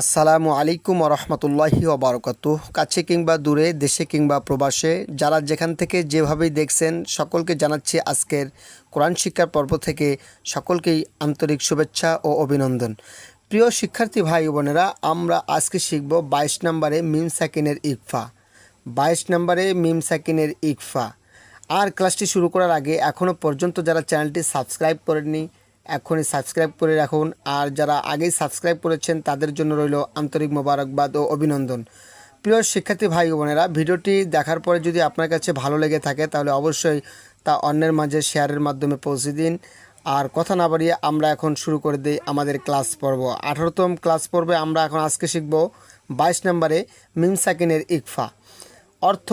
আসসালামু আলাইকুম রহমতুল্লাহি ওবরকত কাছে কিংবা দূরে, দেশে কিংবা প্রবাসে, যারা যেখান থেকে যেভাবেই দেখছেন, সকলকে জানাচ্ছি আজকের কোরআন শিক্ষার পর্ব থেকে সকলকেই আন্তরিক শুভেচ্ছা ও অভিনন্দন। প্রিয় শিক্ষার্থী ভাই বোনেরা, আমরা আজকে শিখব বাইশ নম্বরে মিম সাকিনের ইকফা। বাইশ নম্বরে মিম সাকিনের ইকফা। আর ক্লাসটি শুরু করার আগে এখনও পর্যন্ত যারা চ্যানেলটি সাবস্ক্রাইব করেননি এখনই সাবস্ক্রাইব করে রাখুন। আর যারা আগেই সাবস্ক্রাইব করেছেন, তাদের জন্য রইল আন্তরিক মোবারকবাদ ও অভিনন্দন। প্রিয় শিক্ষার্থী ভাই বোনেরা, ভিডিওটি দেখার পরে যদি আপনার কাছে ভালো লেগে থাকে, তাহলে অবশ্যই তা অন্যের মাঝে শেয়ারের মাধ্যমে পৌঁছে দিন। আর কথা না বাড়িয়ে আমরা এখন শুরু করে দিই আমাদের ক্লাস পর্ব। আঠারোতম ক্লাস পর্বে আমরা এখন আজকে শিখব বাইশ নম্বরে মিম সাকিনের ইকফা। অর্থ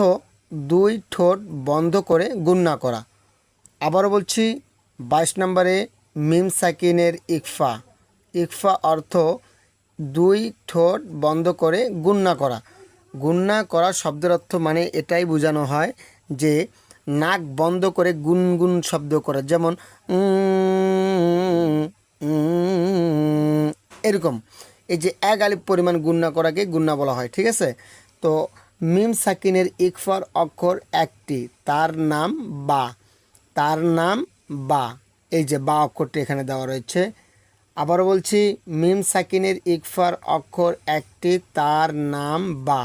দুই ঠোঁট বন্ধ করে গুণনা করা। আবারও বলছি, বাইশ নম্বরে মিম সাকিনের ইকফা। ইকফা অর্থ দুই ঠোঁট বন্ধ করে গুন্না করা। গুন্না করা শব্দের অর্থ মানে এটাই বোঝানো হয় যে নাক বন্ধ করে গুনগুন শব্দ করা, যেমন এরকম। এই যে এক আলিফ পরিমাণ গুন্না করাকে গুন্না বলা হয়, ঠিক আছে? তো মিম সাকিনের ইকফার অক্ষর একটি, তার নাম বা। তার নাম বা। এই যে বা অক্ষরটি এখানে দেওয়া রয়েছে। আবারও বলছি, মিম সাকিনের ইকফার অক্ষর একটি, তার নাম বা।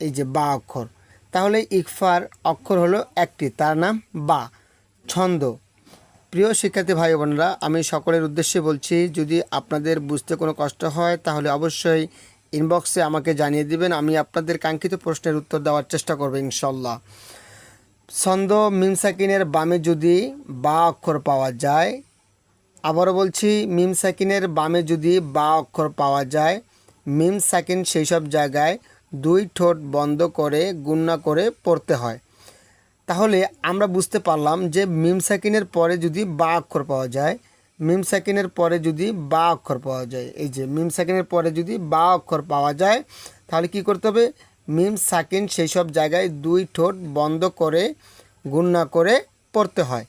এই যে বা অক্ষর। তাহলে ইকফার অক্ষর হলো একটি, তার নাম বা। ছন্দ। প্রিয় শিক্ষার্থী ভাই বোনেরা, আমি সকলের উদ্দেশ্যে বলছি, যদি আপনাদের বুঝতে কোনো কষ্ট হয়, তাহলে অবশ্যই ইনবক্সে আমাকে জানিয়ে দিবেন। আমি আপনাদের কাঙ্ক্ষিত প্রশ্নের উত্তর দেওয়ার চেষ্টা করব ইনশাল্লাহ। ছন্দ মিম সাকিনের বামে যদি বা অক্ষর পাওয়া যায়, আবারও বলছি মিম সাকিনের বামে যদি বা অক্ষর পাওয়া যায় মিম সাকিন সেই সব জায়গায় দুই ঠোঁট বন্ধ করে গুণনা করে পড়তে হয়। তাহলে আমরা বুঝতে পারলাম যে মিম সাকিনের পরে যদি বা অক্ষর পাওয়া যায় মিম সাকিনের পরে যদি বা অক্ষর পাওয়া যায়, এই যে মিম সাকিনের পরে যদি বা অক্ষর পাওয়া যায়, তাহলে কি করতে হবে? মিম সাকিন সেই সব জায়গায় দুই ঠোঁট বন্ধ করে, গুণনা করে পড়তে হয়।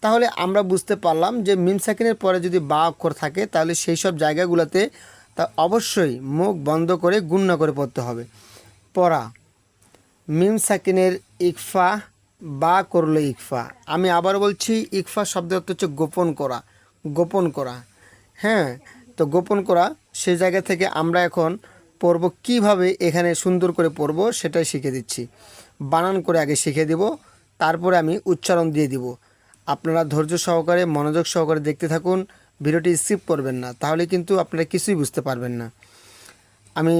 তাহলে আমরা বুঝতে পারলাম যে মিম সাকিনের পরে যদি বা অক্ষর থাকে, তাহলে সেই সব জায়গাগুলোতে তা অবশ্যই মুখ বন্ধ করে গুণনা করে পড়তে হবে। পড়া। মিম সাকিনের ইকফা, বা করল ইকফা। আমি আবার বলছি, ইকফা শব্দের অর্থ হচ্ছে গোপন করা গোপন করা। হ্যাঁ তো গোপন করা সেই জায়গা থেকে আমরা এখন পড়ব, কীভাবে এখানে সুন্দর করে পড়ব সেটাই শিখে দিচ্ছি। বানান করে আগে শিখে দিব, তারপরে আমি উচ্চারণ দিয়ে দিব। আপনারা ধৈর্য সহকারে, মনোযোগ সহকারে দেখতে থাকুন, ভিডিওটি স্কিপ করবেন না, তাহলে কিন্তু আপনারা কিছুই বুঝতে পারবেন না। আমি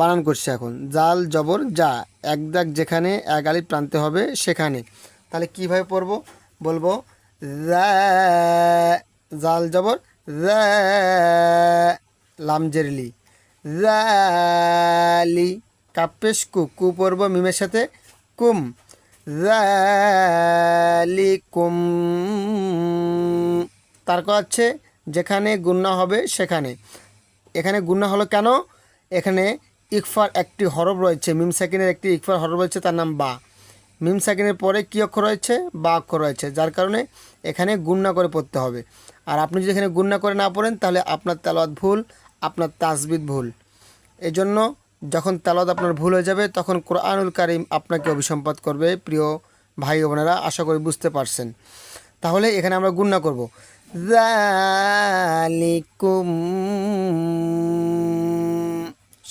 বানান করছি এখন। জাল, জবর, যা, এক দাগ যেখানে, এক আলিফ প্রান্তে হবে সেখানে। তাহলে কীভাবে পড়ব? বলব জাল, জবর লামজেরলি রালি কাপেশ কু কু পড়ব মিমের সাথে কুম। রালি কুম তারপর হচ্ছে যেখানে গুন্না হবে সেখানে। এখানে গুন্না হলো কেন? এখানে ইকফার একটি হরফ রয়েছে, মিম সাকিনের একটি ইকফার হরফ রয়েছে, তার নাম বা। মিম সাকিনের পরে কী অক্ষর রয়েছে? বা অক্ষর রয়েছে, যার কারণে এখানে গুন্না করে পড়তে হবে। আর আপনি যদি এখানে গুন্না করে না পড়েন, তাহলে আপনার তেলাওয়াত ভুল। আপনার তাসবিদ ভুল। এজন্য যখন তেলাওয়াত আপনার ভুল হয়ে যাবে, তখন কোরআনুল কারিম আপনাকে অভিসম্পাদ করবে। প্রিয় ভাই বোনেরা, আশা করি বুঝতে পারছেন। তাহলে এখানে আমরা গুন্না করব।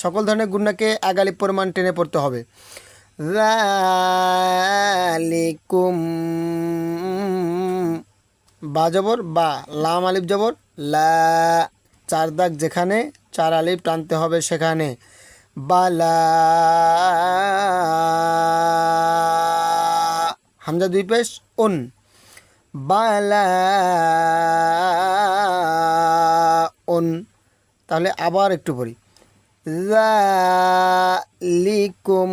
সকল ধরনের গুন্নাকে এগালি পরিমাণ টেনে পড়তে হবে। বা জবর বা লাম আলিফ জবর, লা চার দাগ যেখানে চার আলিফ টানতে হবে সেখানে। বালা। হামজা দুই পেশ, উন। বালা। উন। তাহলে আবার একটু পড়ি। লিকুম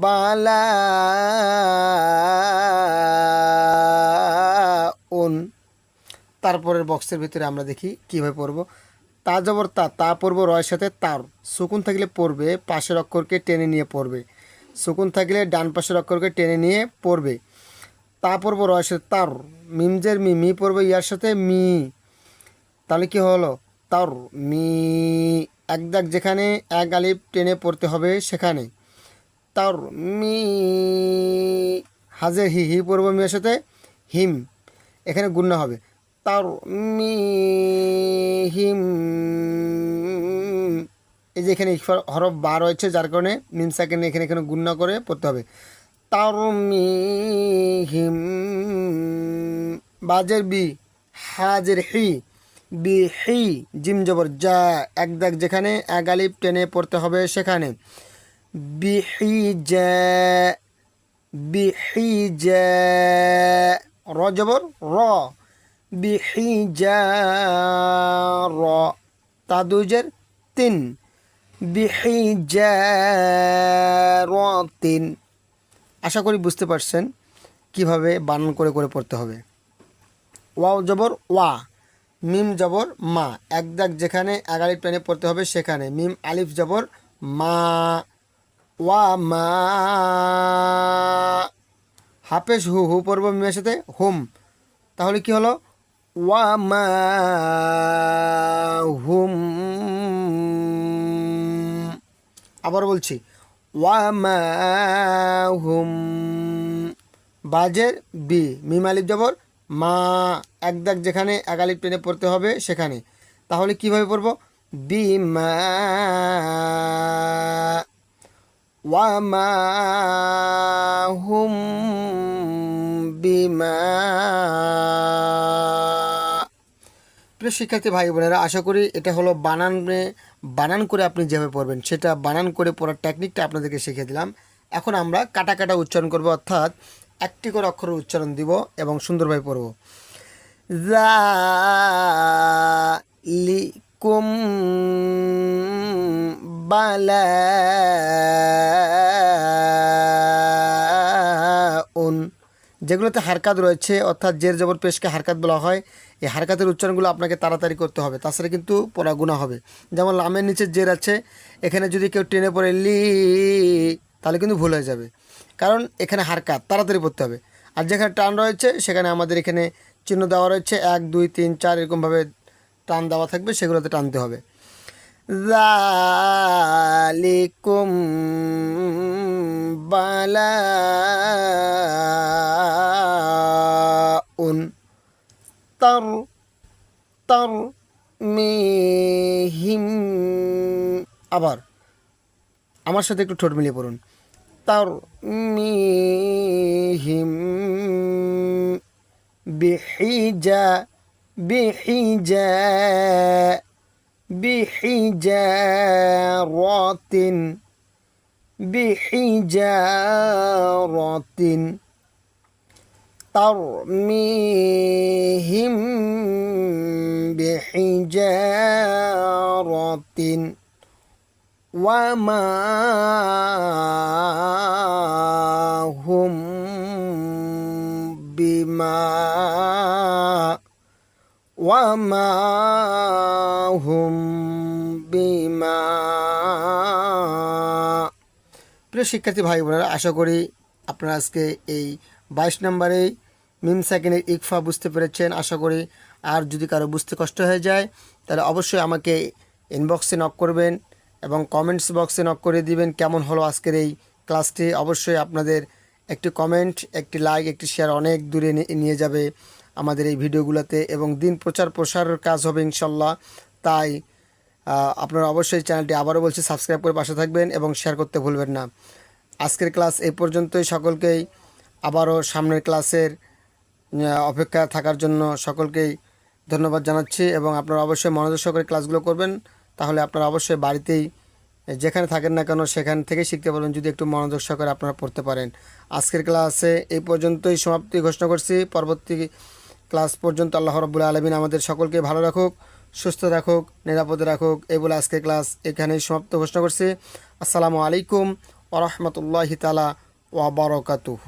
বালা। তারপরের বক্সের ভিতরে আমরা দেখি কীভাবে পড়ব তা জবর তা তা পড়ব রয়ের সাথে তার। সুকুন থাকলে পড়বে পাশের অক্ষরকে টেনে নিয়ে পড়বে সুকুন থাকলে ডান পাশের অক্ষরকে টেনে নিয়ে পড়বে তা পড়ব রয়ের সাথে তার। মিমজের মি মি পড়বে ইয়ার সাথে মি। তাহলে কি হলো? তার, মি, এক দাগ যেখানে, এক আলিফ টেনে পড়তে হবে সেখানে। তার, মি হাজের হি হি পড়ব মিয়ের সাথে, হিম। এখানে গুণনা হবে। তার মি হিম এই যে এখানে হরফ বা রয়েছে, যার কারণে মিম সাকেন এখানে এখানে গুণনা করে পড়তে হবে। তার মি বাজের বি, হাজের হি, বি হি, জিম জবর যা এক দাগ যেখানে, এক আলিফ টেনে পড়তে হবে সেখানে। বিহি যা বিহি যা র জবর র। যা র তা দুজের তিন। আশা করি বুঝতে পারছেন কীভাবে বানান করে করে পড়তে হবে। ওয়াও জবর ওয়া, মিম জবর মা। এক দাগ যেখানে এগালিফ টেনে পড়তে হবে সেখানে। মিম, আলিফ জবর মা। ওয়া মা। হাফেজ হু হু পড়ব মিমের সাথে। হুম। তাহলে কি হলো? হুম আবার বলছি ওয়া হুম বাজের বি, মিম আলিফ জবর, মা, এক দাগ যেখানে একালিপ টেনে পড়তে হবে সেখানে। তাহলে কীভাবে পড়ব? বি মা হুম বিমা প্রিয় শিক্ষার্থী ভাই বোনেরা, আশা করি এটা হলো বানানে বানান করে আপনি যেভাবে পড়বেন, সেটা বানান করে পড়ার টেকনিকটা আপনাদেরকে শিখিয়ে দিলাম। এখন আমরা কাটা কাটা উচ্চারণ করব, অর্থাৎ একটি করে অক্ষর উচ্চারণ দিব এবং সুন্দরভাবে পড়ব। লিকুম বালা উন যেগুলোতে হারকাত রয়েছে, অর্থাৎ জের জবর পেশকে হারকাত বলা হয়, এই হারকাতের উচ্চারণগুলো আপনাকে তাড়াতাড়ি করতে হবে। তাছাড়া কিন্তু পড়া গুণা হবে। যেমন লামের নিচে জের আছে, এখানে যদি কেউ ট্রেনে পড়ে লি, তাহলে কিন্তু ভুল হয়ে যাবে। কারণ এখানে হারকাত, তাড়াতাড়ি পড়তে হবে। আর যেখানে টান রয়েছে, সেখানে আমাদের এখানে চিহ্ন দেওয়া রয়েছে, এক, দুই, তিন, চার, এরকমভাবে টান দেওয়া থাকবে, সেগুলোতে টানতে হবে। জালিকুম বালা تر تر মিহিম আবার আমার সাথে একটু ঠোঁট মিলিয়ে পড়ুন তার মিহিম বিহিজা বিহিজা بحجارة بحجارة ترميهم بحجارة وما هم بما وما هم بما প্রিয় শিক্ষার্থী ভাই বোনেরা আশা করি আপনারা আজকে এই বাইশ নম্বরে মিম সেকেন্ডের ইকফা বুঝতে পেরেছেন, আশা করি আর যদি কারও বুঝতে কষ্ট হয়ে যায়, তাহলে অবশ্যই আমাকে ইনবক্সে নক করবেন এবং কমেন্টস বক্সে নক করে দিবেন কেমন হলো আজকের এই ক্লাসটি অবশ্যই আপনাদের একটি কমেন্ট একটি লাইক একটি শেয়ার অনেক দূরে নিয়ে যাবে আমাদের এই ভিডিওগুলোতে এবং দিন প্রচার প্রসারের কাজ হবে ইনশাল্লাহ। তাই আপনারা অবশ্যই চ্যানেলটি আবারও বলছি সাবস্ক্রাইব করে পাশে থাকবেন এবং শেয়ার করতে ভুলবেন না। আজকের ক্লাস এই পর্যন্তই, সকলকেই আবারও সামনের ক্লাসের অপেক্ষা থাকার জন্য সকলকেই ধন্যবাদ জানাচ্ছি এবং আপনারা অবশ্যই মনোযোগ সহকারে ক্লাসগুলো করবেন। তাহলে আপনারা অবশ্যই বাড়িতেই যেখানে থাকেন না কেন সেখান থেকে শিখতে পারবেন যদি একটু মনোযোগ সহকারে আপনারা পড়তে পারেন। আজকের ক্লাসে এই পর্যন্তই সমাপ্তি ঘোষণা করছি। পরবর্তী ক্লাস পর্যন্ত আল্লাহ রব্বুল আলমিন আমাদের সকলকে ভালো রাখুক, সুস্থ রাখুক, নিরাপদে রাখুক। এই বলে আজকের ক্লাস এখানেই সমাপ্ত ঘোষণা করছি। আসসালামু আলাইকুম ওরহমতুল্লাহি তালা ওয়াবারকাতুহ